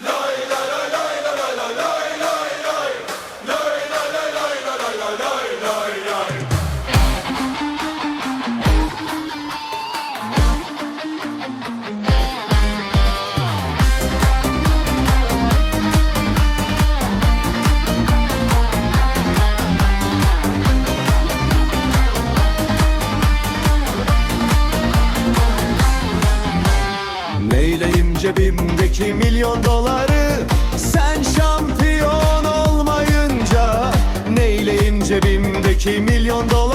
No! Neyleyim cebimdeki milyon doları Sen şampiyon olmayınca Neyleyim cebimdeki milyon doları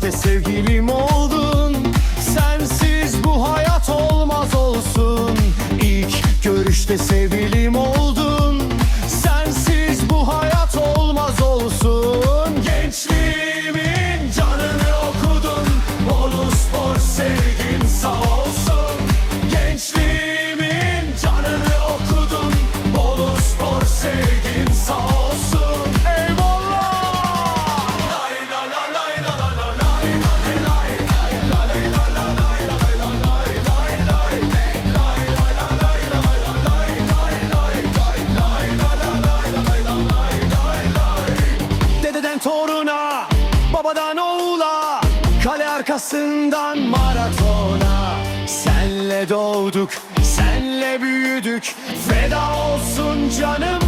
Görüşte sevgilim oldun. Sensiz bu hayat olmaz olsun. İlk görüşte sevgilim oldun Kale arkasından maratona. Senle doğduk, senle büyüdük. Feda olsun canım